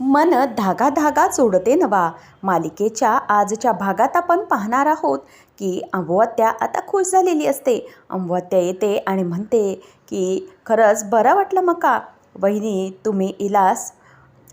मन धागा धागा जोडते नवा. मालिकेच्या आजच्या भागात आपण पाहणार आहोत की अंबुवत्या आता खुश झालेली असते. अंबुवत्या येते आणि म्हणते की खरंच बरं वाटलं मका. वहिनी तुम्ही इलास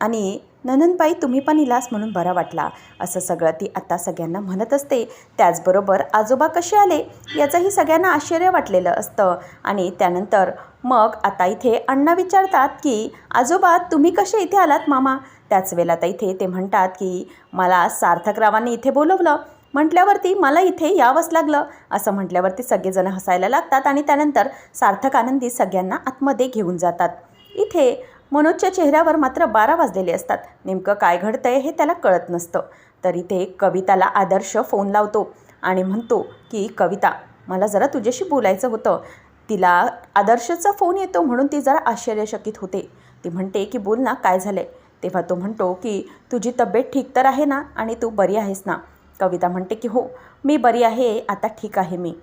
आणि ननंदबाई तुम्ही पण इलास म्हणून बरा वाटला. असं सगळं ती आता सगळ्यांना म्हणत असते. त्याचबरोबर आजोबा कसे आले? याचंही सगळ्यांना आश्चर्य वाटलेलं असतं. आणि त्यानंतर मग आता इथे अण्णा विचारतात की आजोबा तुम्ही कसे इथे आलात मामा? त्याच वेळेला आता इथे ते म्हणतात की मला सार्थकरावांनी इथे बोलवलं. म्हटल्यावरती मला इथे यावंच लागलं. असं म्हटल्यावरती सगळेजण हसायला लागतात आणि त्यानंतर सार्थक आनंदी सगळ्यांना आतमध्ये घेऊन जातात. इथे मनोजच्या चेहऱ्यावर मात्र बारा वाजलेले असतात. नेमकं काय घडतंय हे त्याला कळत नसतं. तरी ते कविताला आदर्श फोन लावतो आणि म्हणतो की कविता मला जरा तुझ्याशी बोलायचं होतं. तिला आदर्शचा फोन येतो म्हणून ती जरा आश्चर्यचकित होते. ती म्हणते की बोल ना काय झालं आहे तेव्हा तो म्हणतो की तुझी तब्येत ठीक तर आहे ना आणि तू बरी आहेस ना? कविता म्हणते की हो मी बरी आहे आता ठीक आहे मी.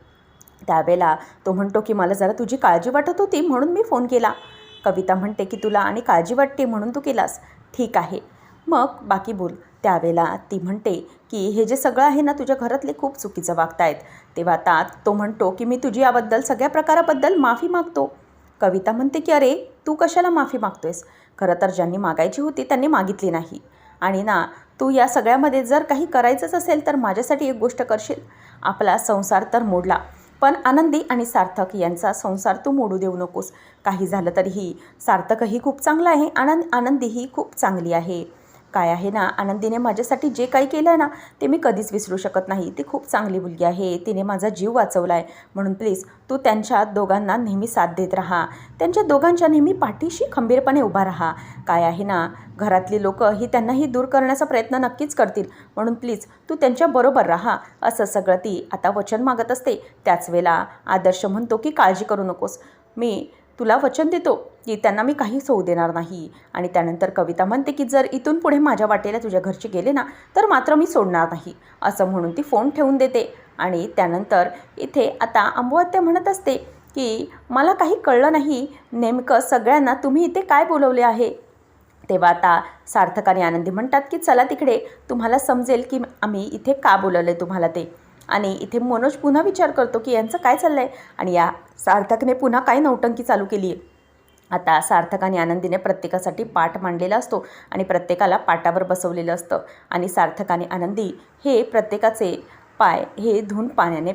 त्यावेळेला तो म्हणतो की मला जरा तुझी काळजी वाटत होती म्हणून मी फोन केला. कविता म्हणते की तुला आणि काळजी वाटते म्हणून तू केलास. ठीक आहे. मग बाकी बोल. त्यावेळेला ती म्हणते की हे जे सगळं आहे ना तुझ्या घरातले खूप चुकीचं वागतायत. तेव्हा आता तो म्हणतो की मी तुझी याबद्दल सगळ्या प्रकाराबद्दल माफी मागतो. कविता म्हणते की अरे तू कशाला माफी मागतोयस? खरं तर ज्यांनी मागायची होती त्यांनी मागितली नाही. आणि ना तू या सगळ्यामध्ये जर काही करायचंच असेल तर माझ्यासाठी एक गोष्ट करशील. आपला संसार तर मोडला. पण आनंदी आणि सार्थक यांचा संसार तू मोडू देऊ नकोस. काही झालं तरीही सार्थकही खूप चांगला आहे आनंद आनंदीही खूप चांगली आहे. काय आहे ना? आनंदीने माझ्यासाठी जे काही केलं आहे ना ते मी कधीच विसरू शकत नाही. ती खूप चांगली मुलगी आहे. तिने माझा जीव वाचवला आहे म्हणून प्लीज तू त्यांच्या दोघांना नेहमी साथ देत राहा. त्यांच्या दोघांच्या नेहमी पाठीशी खंबीरपणे उभा राहा. काय आहे ना? घरातली लोकं ही त्यांनाही दूर करण्याचा प्रयत्न नक्कीच करतील. म्हणून प्लीज तू त्यांच्याबरोबर राहा. असं सगळं ती आता वचन मागत असते त्याच वेळेला. आदर्श म्हणतो की काळजी करू नकोस. मी तुला वचन देतो की त्यांना मी काहीच होऊ देणार नाही. आणि त्यानंतर कविता म्हणते की जर इथून पुढे माझ्या वाटेला तुझ्या घरचे गेले ना तर मात्र मी सोडणार नाही असं म्हणून ती फोन ठेवून देते. आणि त्यानंतर इथे आता अंबुहत्या म्हणत असते की मला काही कळलं नाही नेमकं सगळ्यांना तुम्ही इथे काय बोलवले आहे? तेव्हा आता सार्थक आणि आनंदी म्हणतात की चला तिकडे तुम्हाला समजेल की आम्ही इथे का बोलवलं आहे तुम्हाला ते. आणि इथे मनोज पुन्हा विचार करतो की यांचं काय चाललं आहे आणि या सार्थकने पुन्हा काय नौटंकी चालू केली आहे. आता सार्थक आणि आनंदीने प्रत्येकासाठी पाठ मांडलेला असतो आणि प्रत्येकाला पाटावर बसवलेलं असतं. आणि सार्थक आणि आनंदी हे प्रत्येकाचे पाय हे धुवून पाण्याने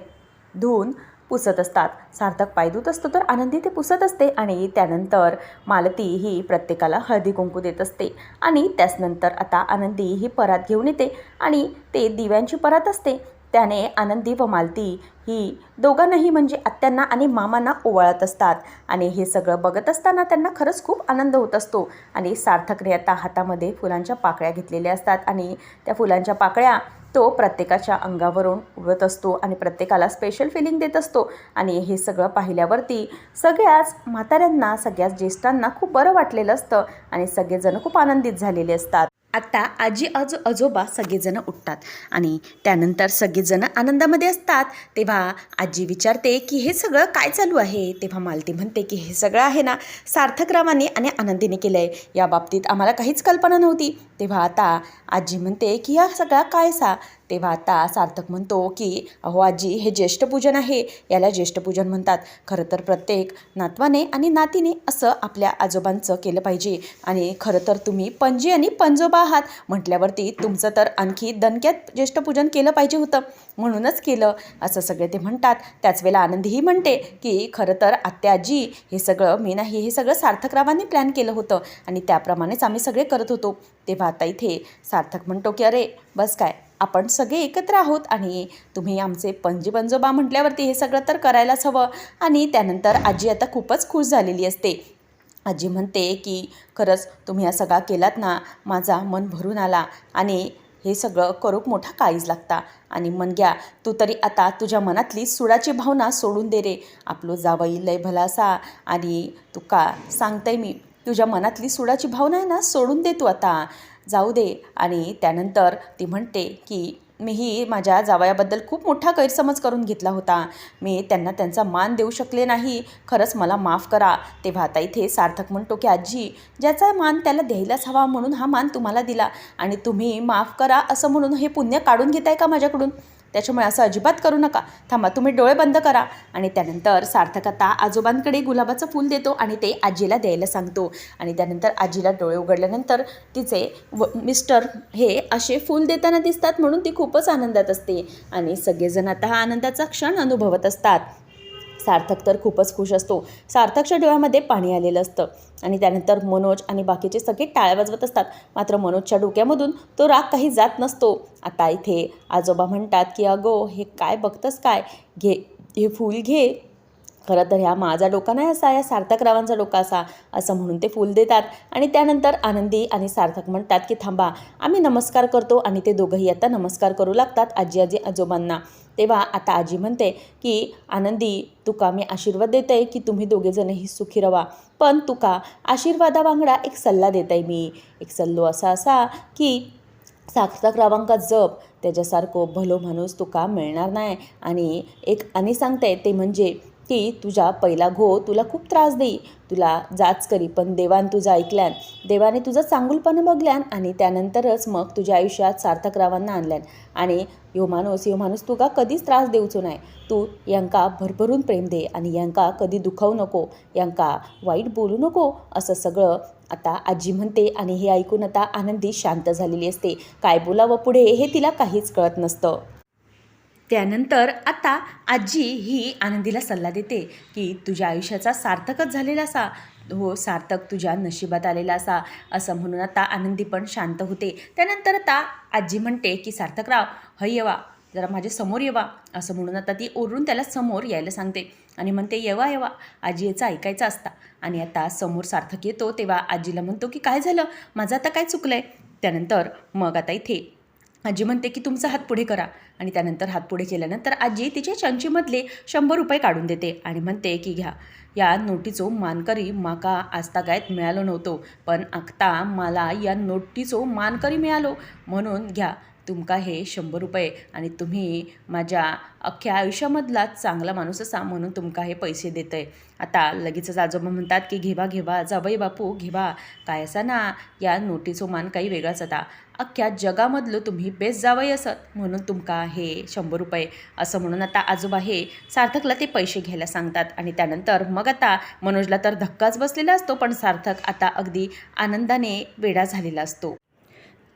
धुवून पुसत असतात. सार्थक पाय धुत असतो तर आनंदी ते पुसत असते आणि त्यानंतर मालती ही प्रत्येकाला हळदी कुंकू देत असते. आणि त्याचनंतर आता आनंदी ही परात घेऊन येते आणि ते दिव्यांची परात असते. त्याने आनंदी व मालती ही दोघांनाही म्हणजे आत्यांना आणि मामांना ओवाळत असतात. आणि हे सगळं बघत असताना त्यांना खरंच खूप आनंद होत असतो. आणि सार्थकने आता हातामध्ये फुलांच्या पाकळ्या घेतलेल्या असतात आणि त्या फुलांच्या पाकळ्या तो प्रत्येकाच्या अंगावरून उडत असतो आणि प्रत्येकाला स्पेशल फिलिंग देत असतो. आणि हे सगळं पाहिल्यावरती सगळ्याच म्हाताऱ्यांना सगळ्याच ज्येष्ठांना खूप बरं वाटलेलं असतं आणि सगळेजण खूप आनंदित झालेले असतात. आता आजी आजो आजोबा सगळेजणं उठतात आणि त्यानंतर सगळेजणं आनंदामध्ये असतात. तेव्हा आजी विचारते की हे सगळं काय चालू आहे? तेव्हा मालती म्हणते की हे सगळं आहे ना सार्थक्रमाने आणि आनंदीने केलं आहे या बाबतीत आम्हाला काहीच कल्पना नव्हती. तेव्हा आता आजी म्हणते की या सगळा काय सा तेव्हा आता सार्थक म्हणतो की अहो आजी हे ज्येष्ठ पूजन आहे. याला ज्येष्ठ पूजन म्हणतात. खरं तर प्रत्येक नातवाने आणि नातीने असं आपल्या आजोबांचं केलं पाहिजे. आणि खरं तर तुम्ही पणजी आणि पंजोबा आहात. म्हटल्यावरती तुमचं तर आणखी दणक्यात ज्येष्ठ पूजन केलं पाहिजे होतं. म्हणूनच केलं. असं सगळे ते म्हणतात. त्याच वेळेला आनंदीही म्हणते की खरं तर आत्याजी हे सगळं मी नाही हे सगळं सार्थकरावांनी प्लॅन केलं होतं. आणि त्याप्रमाणेच आम्ही सगळे करत होतो. तेव्हा आता इथे सार्थक म्हणतो की अरे बस काय आपण सगळे एकत्र आहोत आणि तुम्ही आमचे पणजी पंजोबा म्हटल्यावरती हे सगळं तर करायलाच हवं. आणि त्यानंतर आजी आता खूपच खुश झालेली असते. आजी म्हणते की खरंच तुम्ही हा सगळा केलात ना माझा मन भरून आला आणि हे सगळं करूक मोठा काळीज लागता. आणि मन घ्या तू तरी आता तुझ्या मनातली सुडाची भावना सोडून दे रे. आपलो जावई लय भलासा आणि तू का सांगताय मी तुझ्या मनातली सुडाची भावना आहे ना सोडून दे तू आता. जाऊ दे. आणि त्यानंतर ती म्हणते की मीही माझ्या जावयाबद्दल खूप मोठा गैरसमज करून घेतला होता. मी त्यांना त्यांचा मान देऊ शकले नाही. खरंच मला माफ करा. तेव्हा आता इथे सार्थक म्हणतो की आजी ज्याचा मान त्याला द्यायलाच हवा म्हणून हा मान तुम्हाला दिला. आणि तुम्ही माफ करा असं म्हणून हे पुण्य काढून घेताय का माझ्याकडून? त्याच्यामुळे असं अजिबात करू नका. थांबा तुम्ही डोळे बंद करा आणि त्यानंतर सार्थक आता आजोबांकडे गुलाबाचं फूल देतो आणि ते आजीला द्यायला सांगतो. आणि त्यानंतर आजीला डोळे उघडल्यानंतर तिचे व मिस्टर हे असे फूल देताना दिसतात म्हणून ती खूपच आनंदात असते. आणि सगळेजण आता हा आनंदाचा क्षण अनुभवत असतात. सार्थक तर खूपच खुश असतो. सार्थकच्या डोळ्यामध्ये पाणी आलेलं असतं. आणि त्यानंतर मनोज आणि बाकीचे सगळे टाळ्या वाजवत असतात. मात्र मनोजच्या डोक्यामधून तो राग काही जात नसतो. आता इथे आजोबा म्हणतात की अगो हे काय बघतंस काय? घे हे फूल घे. खरं तर ह्या माझा डोका नाही असा या सार्थकरावांचा डोका असा असं म्हणून ते फूल देतात. आणि त्यानंतर आनंदी आणि सार्थक म्हणतात की थांबा आम्ही नमस्कार करतो. आणि ते दोघंही आता नमस्कार करू लागतात आजी आजी आजोबांना. तेव्हा आता आजी म्हणते की आनंदी तुका मी आशीर्वाद देत आहे की तुम्ही दोघेजणही सुखी रवा. पण तुका आशीर्वादावांगडा एक सल्ला देत आहे मी. एक सल्लो असा असा की सार्थक जप. त्याच्यासारखं भलो माणूस तुका मिळणार नाही आणि एक आणि सांगते ते म्हणजे की तुझा पहिला घो तुला खूप त्रास देई तुला जाच करी पण देवान तुझं ऐकल्यान देवाने तुझं चांगुलपणं बघल्यान आणि त्यानंतरच मग तुझ्या आयुष्यात सार्थक रावांना आणल्यान. आणि यो माणूस यो माणूस तुका कधीच त्रास देऊचो नाही तू यांका भरभरून प्रेम दे आणि यांका कधी दुखावू नको यांका वाईट बोलू नको असं सगळं आता आजी म्हणते आणि हे ऐकून आता आनंदी शांत झालेली असते. काय बोलावं पुढे हे तिला काहीच कळत नसतं. त्यानंतर आता आजी ही आनंदीला सल्ला देते की तुझ्या आयुष्याचा सार्थकच झालेला असा. हो सार्थक तुझ्या नशिबात आलेला असा. असं म्हणून आता आनंदी पण शांत होते. त्यानंतर आता आजी म्हणते की सार्थकराव हय येवा. जरा माझ्यासमोर येवा. असं म्हणून आता ती ओरडून त्याला समोर यायला सांगते आणि म्हणते येवा येवा. आजी याचं ऐकायचं असता. आणि आता समोर सार्थक येतो तेव्हा आजीला म्हणतो की काय झालं? माझं आता काय चुकलं आहे त्यानंतर मग आता इथे आजी म्हणते की तुमचा हात पुढे करा. आणि त्यानंतर हात पुढे केल्यानंतर आजी तिच्या चंचीमधले शंभर रुपये काढून देते आणि म्हणते की घ्या. या नोटीचो मानकरी माका आजतागायत मिळालो नव्हतो पण आत्ता मला या नोटीचो मानकरी मिळालो. म्हणून घ्या तुमका हे शंभर रुपये आणि तुम्ही माझ्या अख्ख्या आयुष्यामधला चांगला माणूस असा म्हणून तुमका हे पैसे देत आहे आता लगेचच आजोबा म्हणतात की घेवा घेवा जावई बापू घेवा. काय असा ना या नोटीचो मान काही वेगळाच होता. अख्ख्या जगामधलं तुम्ही बेस्ट जावई असत. म्हणून तुमका हे शंभर रुपये असं म्हणून आता आजोबा हे सार्थकला ते पैसे घ्यायला सांगतात. आणि त्यानंतर मग आता मनोजला तर धक्काच बसलेला असतो पण सार्थक आता अगदी आनंदाने वेडा झालेला असतो.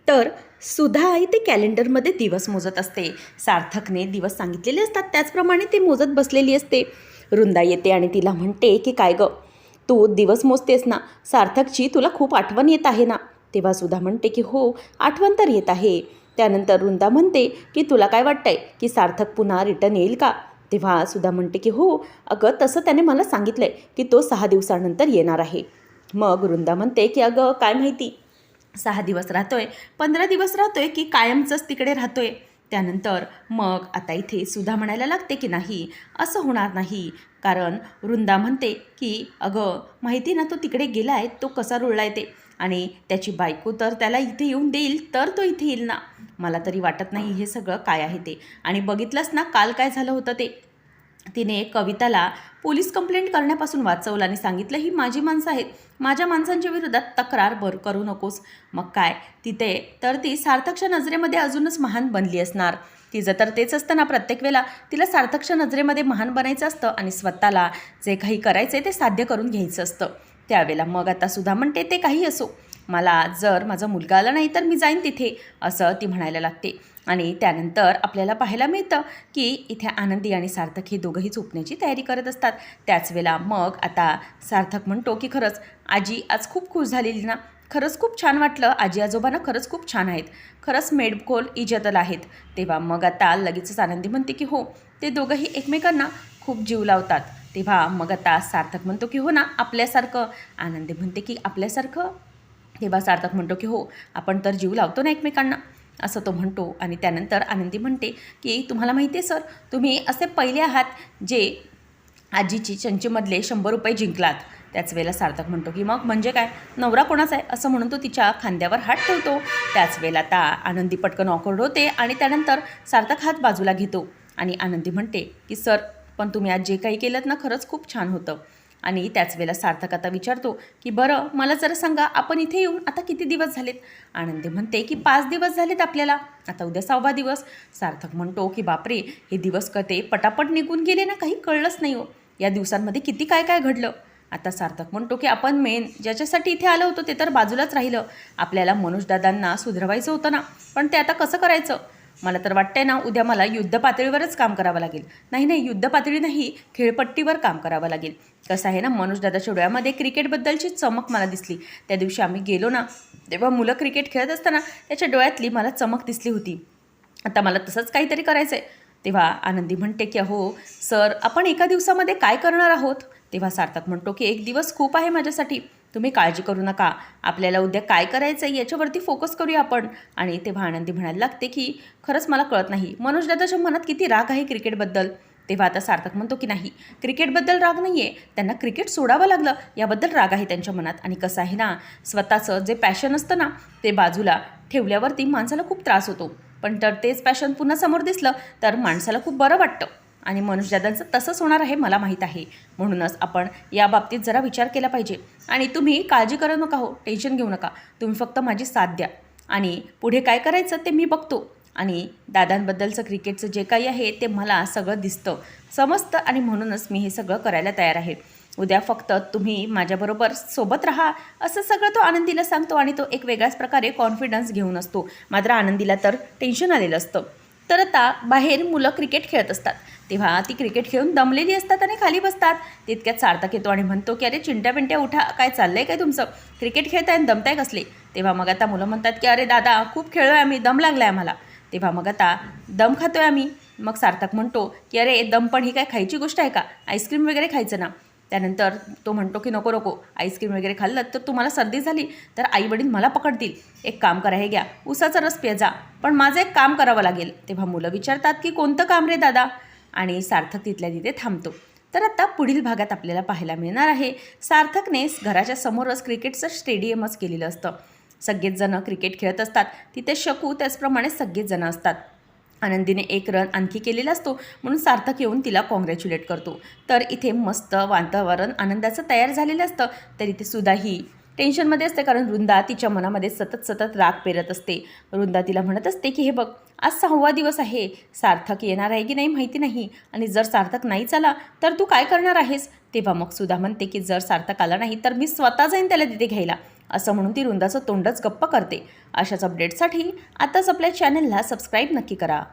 तर सुधा आई ते कॅलेंडरमध्ये दिवस मोजत असते. सार्थकने दिवस सांगितलेले असतात त्याचप्रमाणे ती मोजत बसलेली असते. रुंदा येते आणि तिला म्हणते की काय गं तू दिवस मोजतेस ना सार्थकची तुला खूप आठवण येत आहे ना. तेव्हा सुधा म्हणते की हो आठवण तर येत आहे. त्यानंतर वृंदा म्हणते की तुला काय वाटतंय की सार्थक पुन्हा रिटर्न येईल का? तेव्हा सुधा म्हणते की हो अगं तसं त्याने मला सांगितलं आहे की तो सहा दिवसानंतर येणार आहे. मग वृंदा म्हणते की अगं काय माहिती? सहा दिवस राहतोय पंधरा दिवस राहतोय की कायमचंच तिकडे राहतोय. त्यानंतर मग आता इथे सुद्धा म्हणायला लागते की नाही असं होणार नाही. कारण वृंदा म्हणते की अगं माहिती ना तो तिकडे गेला आहे तो कसा रुळला आहे ते. आणि त्याची बायको तर त्याला इथे येऊन देईल तर तो इथे येईल ना. मला तरी वाटत नाही हे सगळं काय आहे ते. आणि बघितलंच ना काल काय झालं होतं ते? तिने कविताला पोलीस कंप्लेंट करण्यापासून वाचवलं आणि सांगितलं ही माझी माणसं आहेत. माझ्या माणसांच्या विरोधात तक्रार बर करू नकोस. मग काय? तिथे तर ती सार्थकच्या नजरेमध्ये अजूनच महान बनली असणार. तिचं तर तेच असतं ना प्रत्येक वेळेला. तिला सार्थकच्या नजरेमध्ये महान बनायचं असतं आणि स्वतःला जे काही करायचं आहे ते साध्य करून घ्यायचं असतं. त्यावेळेला मग आता सुद्धा म्हणते ते काही असो. मला जर माझा मुलगा आला नाही तर मी जाईन तिथे असं ती म्हणायला लागते. आणि त्यानंतर आपल्याला पाहायला मिळतं की इथे आनंदी आणि सार्थक हे दोघंही झोपण्याची तयारी करत असतात. त्याच वेळेला मग आता सार्थक म्हणतो की खरंच आजी आज खूप खुश झालेली ना. खरंच खूप छान वाटलं. आजी आजोबांना खरंच खूप छान आहेत. खरंच मेडकोल इजतल आहेत. तेव्हा मग आता लगेचच आनंदी म्हणते की हो ते दोघंही एकमेकांना खूप जीव लावतात. तेव्हा मग आता सार्थक म्हणतो की हो ना आपल्यासारखं. आनंदी म्हणते की आपल्यासारखं. तेव्हा सार्थक म्हणतो की हो आपण तर जीव लावतो ना एकमेकांना. असं तो म्हणतो आणि त्यानंतर आनंदी म्हणते की तुम्हाला माहिती आहे सर तुम्ही असे पहिले आहात जे आजीची चंचीमधले शंभर रुपये जिंकलात. त्याच वेळेला सार्थक म्हणतो की मग म्हणजे काय? नवरा कोणाचा आहे? असं म्हणून तो तिच्या खांद्यावर हात ठेवतो. त्याच वेळेला आता आनंदी पटकन ऑकवर्ड होते आणि त्यानंतर सार्थक हात बाजूला घेतो आणि आनंदी म्हणते की सर पण तुम्ही आज जे काही केलं ना खरंच खूप छान होतं. आणि त्याच वेळेला सार्थक आता विचारतो की बरं मला जरा सांगा आपण इथे येऊन आता किती दिवस झालेत? आनंदी म्हणते की पाच दिवस झालेत आपल्याला. आता उद्या सहावा दिवस. सार्थक म्हणतो की बापरे हे दिवस कते पटापट निघून गेले ना काही कळलंच नाही हो. या दिवसांमध्ये किती काय काय घडलं? आता सार्थक म्हणतो की आपण मेन ज्याच्यासाठी इथे आलं होतो ते तर बाजूलाच राहिलं. आपल्याला मनोजदादांना सुधरवायचं होतं ना. पण ते आता कसं करायचं? मला तर वाटतंय ना उद्या मला युद्ध पातळीवरच काम करावं लागेल. नाही नाही युद्ध पातळी नाही खेळपट्टीवर काम करावं लागेल. कसं आहे ना मनोजदादाच्या डोळ्यामध्ये क्रिकेटबद्दलची चमक मला दिसली. त्या दिवशी आम्ही गेलो ना तेव्हा मुलं क्रिकेट खेळत असताना त्याच्या डोळ्यातली मला चमक दिसली होती. आता मला तसंच काहीतरी करायचं आहे तेव्हा आनंदी म्हणते की अहो सर आपण एका दिवसामध्ये काय करणार आहोत? तेव्हा सार्थक म्हणतो की एक दिवस खूप आहे माझ्यासाठी. तुम्ही काळजी करू नका. आपल्याला उद्या काय करायचं आहे याच्यावरती फोकस करूया आपण. आणि तेव्हा आनंदी म्हणायला लागते की खरंच मला कळत नाही. मनोज दादाच्या मनात किती राग आहे क्रिकेटबद्दल. तेव्हा आता सार्थक म्हणतो की नाही क्रिकेटबद्दल राग नाही आहे त्यांना क्रिकेट सोडावं लागलं. याबद्दल राग आहे त्यांच्या मनात. आणि कसं आहे ना स्वतःचं जे पॅशन असतं ना ते बाजूला ठेवल्यावरती माणसाला खूप त्रास होतो. पण तर तेच पॅशन पुन्हा समोर दिसलं तर माणसाला खूप बरं वाटतं. आणि मनुष्यदादांचं तसंच होणार आहे मला माहीत आहे. म्हणूनच आपण या बाबतीत जरा विचार केला पाहिजे. आणि तुम्ही काळजी करू नका हो टेन्शन घेऊ नका. तुम्ही फक्त माझी साथ द्या. आणि पुढे काय करायचं ते मी बघतो. आणि दादांबद्दलचं क्रिकेटचं जे काही आहे ते मला सगळं दिसतं. समजतं आणि म्हणूनच मी हे सगळं करायला तयार आहे. उद्या फक्त तुम्ही माझ्याबरोबर सोबत राहा असं सगळं तो आनंदीला सांगतो आणि तो एक वेगळ्याच प्रकारे कॉन्फिडन्स घेऊन असतो. मात्र आनंदीला तर टेन्शन आलेलं असतं. तर आता बाहेर मुलं क्रिकेट खेळत असतात. तेव्हा ती क्रिकेट खेळून दमलेली असतात आणि खाली बसतात. तितक्यात सार्थक येतो आणि म्हणतो की अरे चिंट्या पिंट्या उठा. काय चाललंय काय तुमचं? क्रिकेट खेळताय आणि दमताय कसले? तेव्हा मग आता मुलं म्हणतात की अरे दादा खूप खेळलोय आम्ही. दम लागलाय आम्हाला. तेव्हा मग आता दम खातोय आम्ही. मग सार्थक म्हणतो की अरे दम पण ही काय खायची गोष्ट आहे का? आईस्क्रीम वगैरे खायचं ना. त्यानंतर तो म्हणतो की नको नको आईस्क्रीम वगैरे खाल्लं तर तुम्हाला सर्दी झाली तर आई वडील मला पकडतील. एक काम करा हे घ्या. उसाचा रस प्याजा पण माझं एक काम करावं लागेल. तेव्हा मुलं विचारतात की कोणतं काम रे दादा? आणि सार्थक तिथल्या तिथे थांबतो. तर आता पुढील भागात आपल्याला पाहायला मिळणार आहे सार्थकने घराच्या समोरच क्रिकेटचं स्टेडियमच केलेलं असतं. सगळेच जण क्रिकेट खेळत असतात. तिथे शकू त्याचप्रमाणे सगळेच जण असतात. आनंदीने एक रन आणखी केलेला असतो म्हणून सार्थक येऊन तिला कॉंग्रॅच्युलेट करतो. तर इथे मस्त वातावरण आनंदाचं तयार झालेलं असतं. तर इथे सुद्धाही टेन्शनमध्ये असते कारण वृंदा तिच्या मनामध्ये सतत सतत राग पेरत असते. वृंदा तिला म्हणत असते की हे बघ आज सहावा दिवस आहे. सार्थक येणार आहे की नाही माहिती नाही. आणि जर सार्थक नाहीच आला तर तू काय करणार आहेस? तेव्हा मग सुद्धा म्हणते की जर सार्थक आला नाही तर मी स्वतः जाईन त्याला तिथे घ्यायला. असं म्हणून ती रुंदाचं तोंडच गप्प करते. अशाच अपडेटसाठी आताच आपल्या चॅनलला सबस्क्राईब नक्की करा.